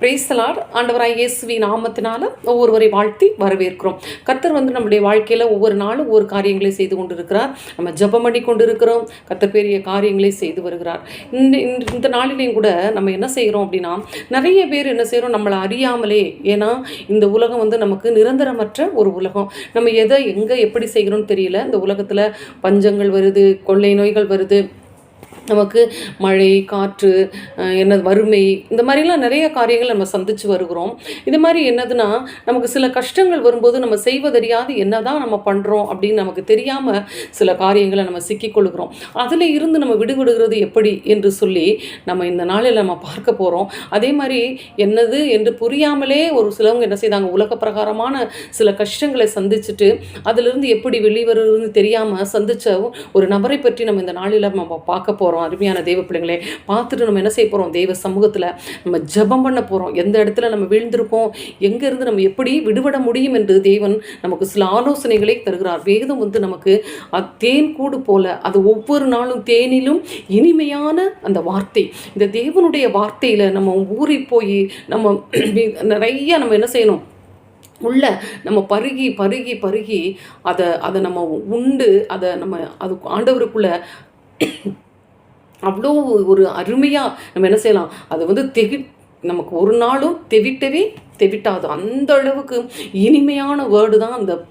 பிரேசலார். ஆண்டவராய் இயேசுவி நாமத்தினால ஒவ்வொருவரை வாழ்த்தி வரவேற்கிறோம். கர்த்தர் வந்து நம்முடைய வாழ்க்கையில் ஒவ்வொரு நாளும் ஒவ்வொரு காரியங்களை செய்து கொண்டிருக்கிறார். நம்ம ஜெபம் பண்ணி கொண்டிருக்கிறோம். கர்த்தர் பெரிய காரியங்களை செய்து வருகிறார். இந்த இந்த- இந்த நாளிலையும் கூட நம்ம என்ன செய்கிறோம் அப்படின்னா நிறைய பேர் என்ன செய்கிறோம் நம்மளை அறியாமலே. ஏன்னா இந்த உலகம் வந்து நமக்கு நிரந்தரமற்ற ஒரு உலகம். நம்ம எதை எங்கே எப்படி செய்கிறோம்னு தெரியல. இந்த உலகத்தில் பஞ்சங்கள் வருது கொள்ளை நோய்கள் வருது. நமக்கு மழை காற்று என்ன என்னது வறுமை இந்த மாதிரிலாம் நிறைய காரியங்கள் நம்ம சந்திச்சு வருகிறோம். இது மாதிரி என்னதுன்னா நமக்கு சில கஷ்டங்கள் வரும்போது நம்ம செய்வதறியாது என்னதான் நம்ம பண்ணுறோம் அப்படின்னு நமக்கு தெரியாமல் சில காரியங்களை நம்ம சிக்கிக்கொள்கிறோம் அதில் இருந்து நம்ம விடுபடுகிறது எப்படி என்று சொல்லி நம்ம இந்த நாளில் நம்ம பார்க்க போகிறோம் அதே மாதிரி என்னது என்று புரியாமலே ஒரு சிலவங்க என்ன செய்தாங்க உலக பிரகாரமான சில கஷ்டங்களை சந்திச்சுட்டு அதிலிருந்து எப்படி வெளிவருதுன்னு தெரியாமல் சந்தித்த ஒரு நபரை பற்றி நம்ம இந்த நாளில் நம்ம பார்க்க போகிறோம் அருமையான தெய்வ பிள்ளைங்களே. பார்த்துட்டு நம்ம என்ன செய்ய போகிறோம் தெய்வ சமூகத்தில் நம்ம ஜெபம் பண்ண போகிறோம் எந்த இடத்துல நம்ம வீழ்ந்திருக்கோம்? எங்கேருந்து நம்ம எப்படி விடுபட முடியும் என்று தேவன் நமக்கு சில ஆலோசனைகளை தருகிறார். வேதம் வந்து நமக்கு தேன் கூடு போல அது ஒவ்வொரு நாளும் தேனிலும் இனிமையான அந்த வார்த்தை. இந்த தேவனுடைய வார்த்தையில் நம்ம ஊறி போய் நம்ம நிறைய நம்ம என்ன செய்யணும்? உள்ள நம்ம பருகி பருகி பருகி அதை அதை நம்ம உண்டு அதை நம்ம அது ஆண்டவருக்குள்ள அவ்வளோ ஒரு அருமையாக நம்ம என்ன செய்யலாம்? அதை வந்து தெகி நமக்கு ஒரு நாளும் தெவிட்டவே தெவிட்டாது. அந்த அளவுக்கு இனிமையான வேர்டு தான் அந்த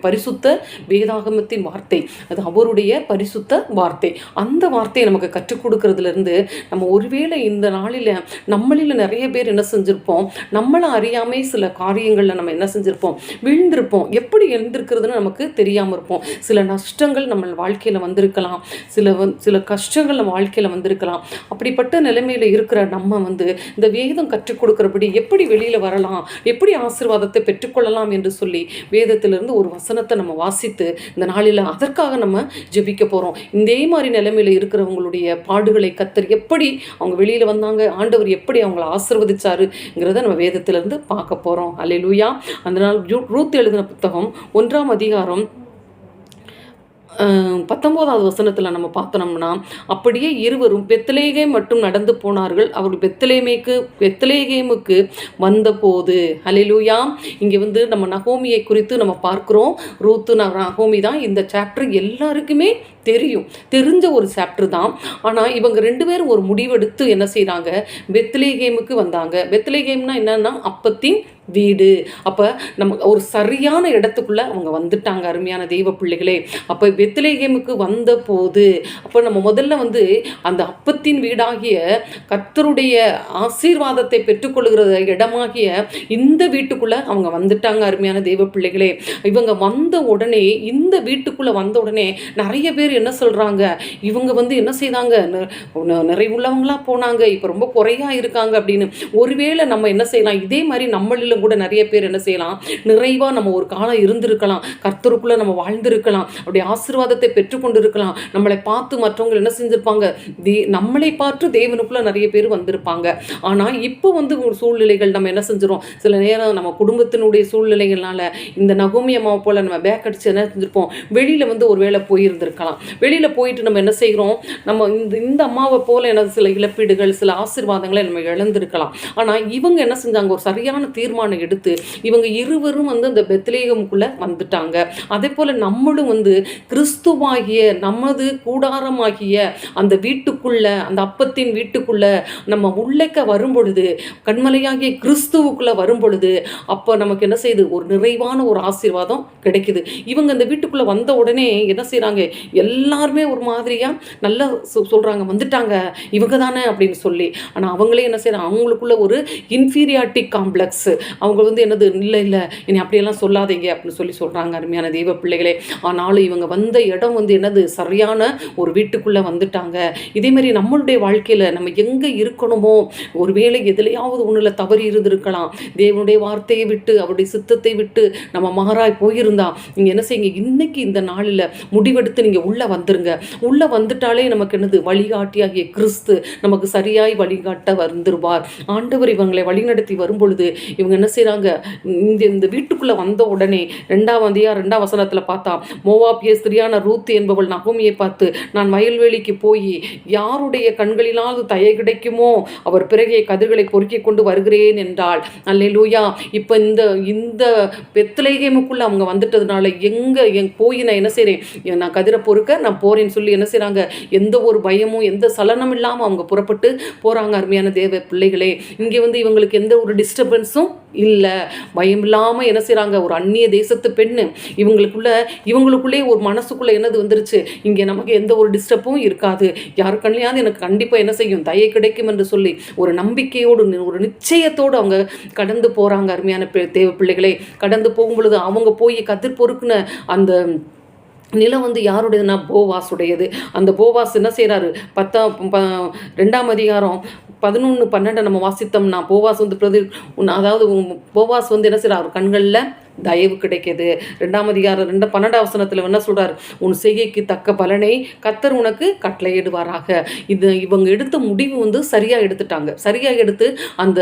பரிசுத்த வேதாகமத்தின் வார்த்தை. அது அவருடைய பரிசுத்த வார்த்தை. அந்த வார்த்தையை நமக்கு கற்றுக் கொடுக்கறதுலேருந்து நம்ம ஒருவேளை இந்த நாளில் நம்மளில் நிறைய பேர் என்ன செஞ்சுருப்போம்? நம்மளை அறியாமே சில காரியங்களில் நம்ம என்ன செஞ்சுருப்போம்? விழுந்திருப்போம். எப்படி எழுந்திருக்கிறதுன்னு நமக்கு தெரியாமல் இருப்போம். சில நஷ்டங்கள் நம்ம வாழ்க்கையில் வந்திருக்கலாம். சில வந் சில கஷ்டங்கள் நம்ம வாழ்க்கையில் வந்திருக்கலாம். அப்படிப்பட்ட நிலைமையில் இருக்கிற நம்ம வந்து இந்த வேதம் கற்றுக் கொடுக்குறபடி எப்படி வெளியில் வரலாம்? எப்படி ஆசிர்வாதத்தை பெற்றுக்கொள்ளலாம் என்று சொல்லி வேதத்திலிருந்து ஒரு வசனத்தை நம்ம வாசித்து இந்த நாளில் அதற்காக நம்ம ஜெபிக்க போகிறோம் இதே மாதிரி நிலைமையில் இருக்கிறவங்களுடைய பாடுகளை கத்தர் எப்படி அவங்க வெளியில் வந்தாங்க ஆண்டவர் எப்படி அவங்கள ஆசிர்வதிச்சாருங்கிறத நம்ம வேதத்திலேருந்து பார்க்க போகிறோம் அல்லேலூயா அந்த நாள் ரூத் எழுதின புத்தகம் ஒன்றாம் அதிகாரம் பத்தொம்போதாவது வசனத்தில் நம்ம பார்த்தோம்னா அப்படியே இருவரும் பெத்தலேகே மட்டும் நடந்து போனார்கள். அவர் பெத்தலேமேக்கு பெத்தலேகேமுக்கு வந்தபோது. ஹalleluya. இங்கே வந்து நம்ம நகோமியை குறித்து நம்ம பார்க்குறோம். ரூத்து நகோமி தான் இந்த சாப்டர் எல்லாருக்குமே தெரியும். தெரிஞ்ச ஒரு சாப்டர் தான். ஆனால் இவங்க ரெண்டு பேரும் ஒரு முடிவெடுத்து என்ன செய்கிறாங்க பெத்லே கேமுக்கு வந்தாங்க. பெத்லே கேம்னா என்னன்னா அப்பத்தின் வீடு. அப்போ நம்ம ஒரு சரியான இடத்துக்குள்ளே அவங்க வந்துட்டாங்க அருமையான தெய்வ பிள்ளைகளே. அப்போ பெத்லேகேமுக்கு வந்த போது அப்போ நம்ம முதல்ல வந்து அந்த அப்பத்தின் வீடாகிய கர்த்தருடைய ஆசீர்வாதத்தை பெற்றுக்கொள்கிற இடமாகிய இந்த வீட்டுக்குள்ளே அவங்க வந்துட்டாங்க அருமையான தெய்வ பிள்ளைகளே. இவங்க வந்த உடனே இந்த வீட்டுக்குள்ளே வந்த உடனே நிறைய பேர் என்ன சொல்கிறாங்க இவங்க வந்து என்ன செய்தாங்க? நிறைவுள்ளவங்களாக நிறைவுள்ளவங்களா போனாங்க. இப்போ ரொம்ப குறையாக இருக்காங்க அப்படின்னு. ஒருவேளை நம்ம என்ன செய்யலாம்? இதே மாதிரி நம்மளிலும் கூட நிறைய பேர் என்ன செய்யலாம்? நிறைவாக நம்ம ஒரு காலம் இருந்திருக்கலாம். கர்த்தருக்குள்ளே நம்ம வாழ்ந்திருக்கலாம். அப்படி ஆசீர்வாதத்தை பெற்றுக்கொண்டு இருக்கலாம் நம்மளை பார்த்து மற்றவங்க என்ன செஞ்சுருப்பாங்க? தே நம்மளை பார்த்து தேவனுக்குள்ளே நிறைய பேர் வந்திருப்பாங்க. ஆனால் இப்போ வந்து சூழ்நிலைகள் நம்ம என்ன செஞ்சிடும் சில நேரம் நம்ம குடும்பத்தினுடைய சூழ்நிலைகள்னால இந்த நகோமி அம்மாவை போல் நம்ம பேக் அடிச்சு என்ன செஞ்சிருப்போம்? வெளியில் வந்து ஒரு வேளை போயிருந்திருக்கலாம். வெளியில் போயிட்டு நம்ம என்ன செய்கிறோம் நம்ம இந்த இந்த அம்மாவை போல என்ன சில இழப்பீடுகள் சில ஆசீர்வாதங்களை நம்ம இழந்திருக்கலாம். ஆனால் இவங்க என்ன செஞ்சாங்க? ஒரு சரியான தீர்மானம் எடுத்து இவங்க இருவரும் வந்து அந்த பெத்லேகமுக்குள்ளே வந்துட்டாங்க. அதே போல் நம்மளும் வந்து கிறிஸ்துவாகிய நமது கூடாரமாகிய அந்த வீட்டுக்குள்ள அந்த அப்பத்தின் வீட்டுக்குள்ள நம்ம உள்ளக்க வரும் பொழுது கண்மலையாகிய கிறிஸ்துவுக்குள்ள வரும் பொழுது அப்போ நமக்கு என்ன செய்யுது ஒரு நிறைவான ஒரு ஆசீர்வாதம் கிடைக்குது. இவங்க அந்த வீட்டுக்குள்ளே வந்த உடனே என்ன செய்கிறாங்க எல்லா எல்லாருமே ஒரு மாதிரியாக நல்லா சொல்கிறாங்க வந்துட்டாங்க இவங்க தானே அப்படின்னு சொல்லி. ஆனால் அவங்களே என்ன செய்கிறாங்க அவங்களுக்குள்ள ஒரு இன்ஃபீரியாரிட்டி காம்ப்ளெக்ஸ் அவங்க வந்து என்னது இல்லை இல்லை என்னை அப்படியெல்லாம் சொல்லாதீங்க அப்படின்னு சொல்லி சொல்கிறாங்க அருமையான தெய்வ பிள்ளைகளே. ஆனாலும் இவங்க வந்த இடம் வந்து என்னது சரியான ஒரு வீட்டுக்குள்ளே வந்துட்டாங்க. இதே மாதிரி நம்மளுடைய வாழ்க்கையில் நம்ம எங்கே இருக்கணுமோ ஒருவேளை எதுலையாவது ஒன்றில் தவறி இருந்திருக்கலாம். தேவனுடைய வார்த்தையை விட்டு அவருடைய சித்தத்தை விட்டு நம்ம மாறாய் போயிருந்தா நீங்கள் என்ன செய்யுங்க இன்னைக்கு இந்த நாளில் முடிவெடுத்து நீங்கள் உள்ள உள்ளே வந்துருங்க. உள்ளே வந்துட்டாலே நமக்கு என்னது? வழிகாட்டியாகிய கிறிஸ்து நமக்கு சரியாய் வழிகாட்ட வந்துருவார். ஆண்டவர் இவங்களை வழிநடத்தி வரும்பொழுது இவங்க என்ன செய்கிறாங்க இந்த இந்த வீட்டுக்குள்ளே வந்த உடனே ரெண்டாம் வந்தியா ரெண்டாம் வசனத்தில் பார்த்தா மோவாப்பிய ஸ்திரியான ரூத் என்பவள் நகோமியை பார்த்து நான் வயல்வெளிக்கு போய் யாருடைய கண்களிலாவது தயை கிடைக்குமோ அவர் பிறகே கதிர்களை பொறுக்கி கொண்டு வருகிறேன் என்றாள். அல்லேலூயா. இப்போ இந்த இந்த பெத்தலேகேமுக்குள்ளே அவங்க வந்துட்டதுனால எங்கே என் போய் நான் என்ன செய்கிறேன் நான் கதிரை பொறுக்க நான் போகிறேன்னு சொல்லி என்ன செய்கிறாங்க எந்த ஒரு பயமும் எந்த சலனம் இல்லாமல் அவங்க புறப்பட்டு போகிறாங்க அருமையான தேவ பிள்ளைகளே. இங்கே வந்து இவங்களுக்கு எந்த ஒரு டிஸ்டர்பன்ஸும் இல்லை. பயம் இல்லாமல் என்ன செய்கிறாங்க ஒரு அந்நிய தேசத்து பெண்ணு. இவங்களுக்குள்ள இவங்களுக்குள்ளே ஒரு மனசுக்குள்ளே என்னது வந்துருச்சு? இங்கே நமக்கு எந்த ஒரு டிஸ்டர்பும் இருக்காது. யாரு கண்ணையாவது எனக்கு கண்டிப்பாக என்ன செய்யும்? தயை கிடைக்கும் என்று சொல்லி ஒரு நம்பிக்கையோடு ஒரு நிச்சயத்தோடு அவங்க கடந்து போகிறாங்க அருமையான தேவ பிள்ளைகளே. கடந்து போகும் பொழுது அவங்க போய் கதிர் பொறுக்குன அந்த நிலம் வந்து யாருடையதுன்னா போவாஸுடையது அந்த போவாஸ் என்ன செய்கிறாரு பத்தாம் ப ரெண்டாம் அதிகாரம் பதினொன்று பன்னெண்டை நம்ம வாசித்தோம்னா போவாஸ் வந்து பிரதி அதாவது போவாஸ் வந்து என்ன செய்கிறார் கண்களில் தயவு கிடைக்கிது. ரெண்டாம் அதிகாரம் ரெண்டு பன்னெண்டாம் வசனத்தில் என்ன சொல்கிறார் உன் செய்கைக்கு தக்க பலனை கத்தர் உனக்கு கட்டளையிடுவாராக. இது இவங்க எடுத்த முடிவு வந்து சரியாக எடுத்துட்டாங்க. சரியாக எடுத்து அந்த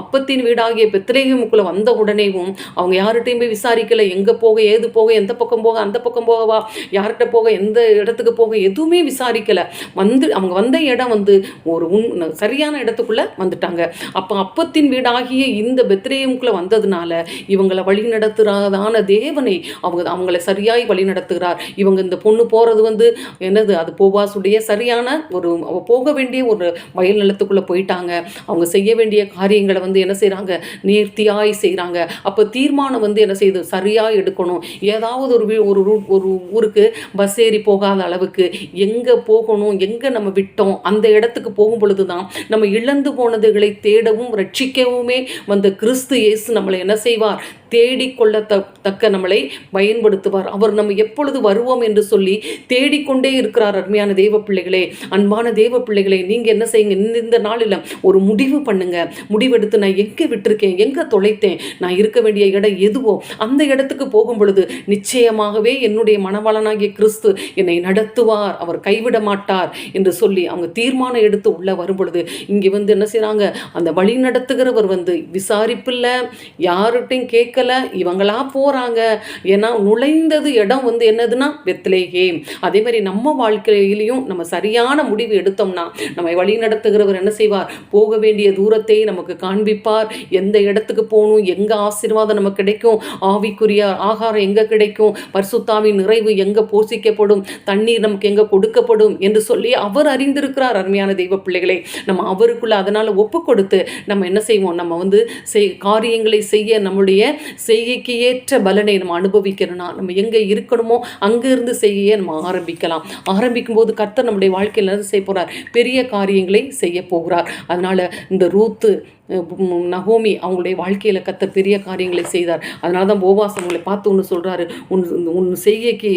அப்பத்தின் வீடாகிய பெத்திரேகமுக்குள்ளே வந்த உடனேவும் அவங்க யார்கிட்டையும் போய் விசாரிக்கலை. எங்கே போக ஏது போக எந்த பக்கம் போக அந்த பக்கம் போகவா யார்கிட்ட போக எந்த இடத்துக்கு போக எதுவுமே விசாரிக்கலை. வந்து அவங்க வந்த இடம் வந்து ஒரு உன் சரியான இடத்துக்குள்ளே வந்துட்டாங்க. அப்போ அப்பத்தின் வீடாகிய இந்த பெத்திரேயமுக்குள்ளே வந்ததுனால இவங்களை வழிநட நடத்துகிறதான தேவனை. அவங்க அவங்கள சரியாய் வழி நடத்துகிறார். இவங்க இந்த பொண்ணு போகிறது வந்து என்னது? அது போவாசுடைய சரியான ஒரு போக வேண்டிய ஒரு வயல் நிலத்துக்குள்ளே போயிட்டாங்க. அவங்க செய்ய வேண்டிய காரியங்களை வந்து என்ன செய்கிறாங்க நேர்த்தியாய் செய்கிறாங்க அப்போ தீர்மானம் வந்து என்ன செய்யுது சரியாக எடுக்கணும். ஏதாவது ஒரு ஒரு ஒரு ஊருக்கு பஸ் ஏறி போகாத அளவுக்கு எங்கே போகணும்? எங்கே நம்ம விட்டோம்? அந்த இடத்துக்கு போகும் பொழுது தான் நம்ம இழந்து போனதுகளை தேடவும் ரட்சிக்கவுமே வந்த கிறிஸ்து இயேசு நம்மளை என்ன செய்வார்? தேடிக்கொள்ள தக்க நம்மளை பயன்படுத்துவார். அவர் நம்ம எப்பொழுது வருவோம் என்று சொல்லி தேடிக்கொண்டே இருக்கிறார் அருமையான தெய்வ பிள்ளைகளே. அன்பான தெய்வ பிள்ளைகளே நீங்கள் என்ன செய்யுங்க? இந்த நாளில் ஒரு முடிவு பண்ணுங்க. முடிவெடுத்து நான் எங்கே விட்டுருக்கேன்? எங்கே தொலைத்தேன்? நான் இருக்க வேண்டிய இடம் எதுவோ அந்த இடத்துக்கு போகும் பொழுது நிச்சயமாகவே என்னுடைய மனவளனாகிய கிறிஸ்து என்னை நடத்துவார். அவர் கைவிட மாட்டார் என்று சொல்லி அவங்க தீர்மானம் எடுத்து உள்ளே வரும் பொழுது இங்கே வந்து என்ன செய்கிறாங்க அந்த வழி நடத்துகிறவர் வந்து விசாரிப்பில்லை யார்கிட்டையும் கேட்க கேட்கல இவங்களா போகிறாங்க ஏன்னா நுழைந்தது இடம் வந்து என்னதுன்னா வெத்திலேகேம் அதே மாதிரி நம்ம வாழ்க்கையிலையும் நம்ம சரியான முடிவு எடுத்தோம்னா நம்மை வழி நடத்துகிறவர் என்ன செய்வார்? போக வேண்டிய தூரத்தை நமக்கு காண்பிப்பார். எந்த இடத்துக்கு போகணும் எங்கே ஆசீர்வாதம் நமக்கு கிடைக்கும்? ஆவிக்குரிய ஆகாரம் எங்கே கிடைக்கும்? பரிசுத்தாவின் நிறைவு எங்கே போஷிக்கப்படும்? தண்ணீர் நமக்கு எங்கே கொடுக்கப்படும்? என்று சொல்லி அவர் அறிந்திருக்கிறார் அருமையான தெய்வ பிள்ளைகளை. நம்ம அவருக்குள்ள அதனால் ஒப்பு கொடுத்து நம்ம என்ன செய்வோம்? நம்ம வந்து செய் காரியங்களை செய்ய நம்முடைய செய்கைக்கு ஏற்ற பலனை நம்ம அனுபவிக்கணும்னா நம்ம எங்கே இருக்கணுமோ அங்கேருந்து செய்கையை நம்ம ஆரம்பிக்கலாம். ஆரம்பிக்கும் போது கர்த்தர் நம்முடைய வாழ்க்கையில் என்ன செய்ய போகிறார் பெரிய காரியங்களை செய்ய போகிறார். அதனால் இந்த ரூத்து நகோமி அவங்களுடைய வாழ்க்கையில் கத்த பெரிய காரியங்களை செய்தார். அதனால தான் போவாஸ் அவங்களை பார்த்து ஒன்று சொல்கிறாரு உன் உன் செய்கைக்கு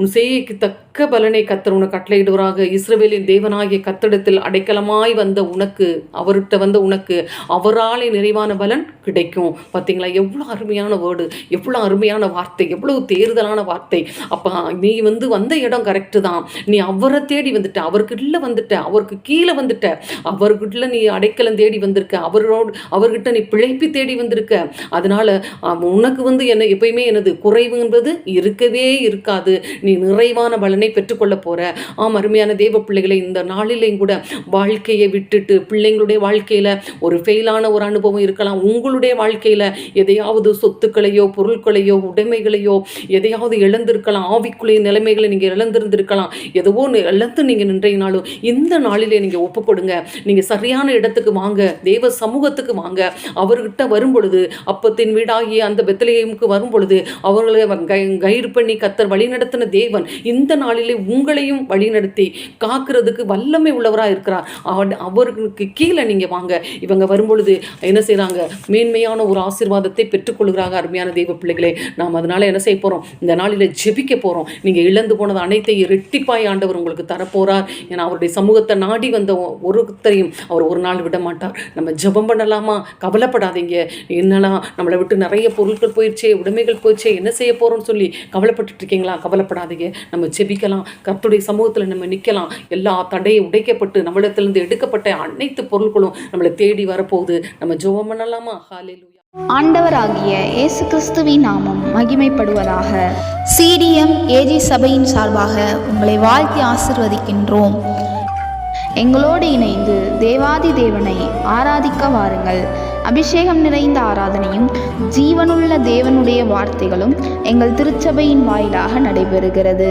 உன் செய்கைக்கு தக்க பலனை கத்தர் உனக்கு கட்டளையிடுவராக இஸ்ரவேலின் தேவனாகிய கத்தடத்தில் அடைக்கலமாய் வந்த உனக்கு அவர்கிட்ட வந்த உனக்கு அவராலே நிறைவான பலன் கிடைக்கும். பார்த்தீங்களா எவ்வளோ அருமையான வேர்டு எவ்வளோ அருமையான வார்த்தை எவ்வளோ தேர்தலான வார்த்தை. அப்போ நீ வந்து வந்த இடம் கரெக்டு தான். நீ அவரை தேடி வந்துட்ட அவர்கிட்ட வந்துட்ட அவருக்கு கீழே வந்துட்ட அவர்கிட்ட நீ அடைக்கலம் தேடி வந்திருக்க அவரோடு அவர்கிட்ட நீ பிழைப்பு தேடி வந்திருக்க. அதனால் உனக்கு வந்து என்ன எப்பயுமே எனது குறைவுன்றது இருக்கவே இருக்காது. நீ நிறைவான பலனை பெற்றுக்கொள்ள போகிற ஆம் அருமையான தேவ பிள்ளைகளை இந்த நாளிலையும் கூட வாழ்க்கையை விட்டுட்டு பிள்ளைங்களுடைய வாழ்க்கையில் ஒரு ஃபெயிலான ஒரு அனுபவம் இருக்கலாம். உங்களுடைய வாழ்க்கையில் எதையாவது சொத்துக்களையோ பொருட்களையோ உடைமைகளையோ எதையாவது இழந்திருக்கலாம். ஆவிக்குள்ளே நிலைமைகளை நீங்கள் இழந்திருந்திருக்கலாம். எதுவோ இழந்து நீங்கள் நின்றையினாலும் இந்த நாளிலே நீங்கள் ஒப்புக்கொடுங்க நீங்கள் சரியான இடத்துக்கு வாங்க. தேவ சமூகத்துக்கு வாங்க. அவர்கிட்ட வரும் பொழுது அப்பத்தின் வீடாகிய அந்த பெத்தலையுக்கு வரும் பொழுது அவர்களை கைடு பண்ணி கத்தர் வழி நடத்தின தேவன் இந்த நாளிலே உங்களையும் வழிநடத்தி காக்கிறதுக்கு வல்லமை உள்ளவராக இருக்கிறார். அவருக்கு கீழே நீங்கள் வாங்க. இவங்க வரும்பொழுது என்ன செய்கிறாங்க மேன்மையான ஒரு ஆசீர்வாதத்தை பெற்றுக்கொள்கிறாங்க அருமையான தெய்வ பிள்ளைகளே. நாம் அதனால் என்ன செய்ய போகிறோம் இந்த நாளில் ஜெபிக்க போகிறோம் நீங்கள் இழந்து போனது அனைத்தையும் ரெட்டிப்பாய் ஆண்டவர் உங்களுக்கு தரப்போகிறார் ஏன்னா அவருடைய சமூகத்தை நாடி வந்த ஒருத்தரையும் அவர் ஒரு நாள் விட மாட்டார். நம்ம ஜெபம் பண்ணலாமா? கவலைப்படாதீங்க. என்னலாம் நம்மளை விட்டு நிறைய பொருட்கள் போயிடுச்சே உடைமைகள் போயிடுச்சே என்ன செய்ய போகிறோம்னு சொல்லி கவலைப்பட்டுட்ருக்கீங்களா கவலைப்படாதீங்க. நம்ம செபிக்கலாம் கர்த்துடைய சமூகத்தில் நம்ம நிற்கலாம் எல்லா தடையும் உடைக்கப்பட்டு நம்மளிடத்திலிருந்து எடுக்கப்பட்ட அனைத்து பொருட்களும் நம்மளை தேடி வரப்போகுது. நம்ம ஜோபம் பண்ணலாமா? ஹalleluya ஆண்டவராகிய இயேசு கிறிஸ்துவின் நாமம் மகிமைப்படுவதாக. சிடிஎம் ஏஜி சபையின் சார்பாக உங்களை வாழ்த்தி ஆசிர்வதிக்கின்றோம். எங்களோடு இணைந்து தேவாதி தேவனை ஆராதிக்க வாருங்கள். அபிஷேகம் நிறைந்த ஆராதனையும் ஜீவனுள்ள தேவனுடைய வார்த்தைகளும் எங்கள் திருச்சபையின் வாயிலாக நடைபெறுகிறது.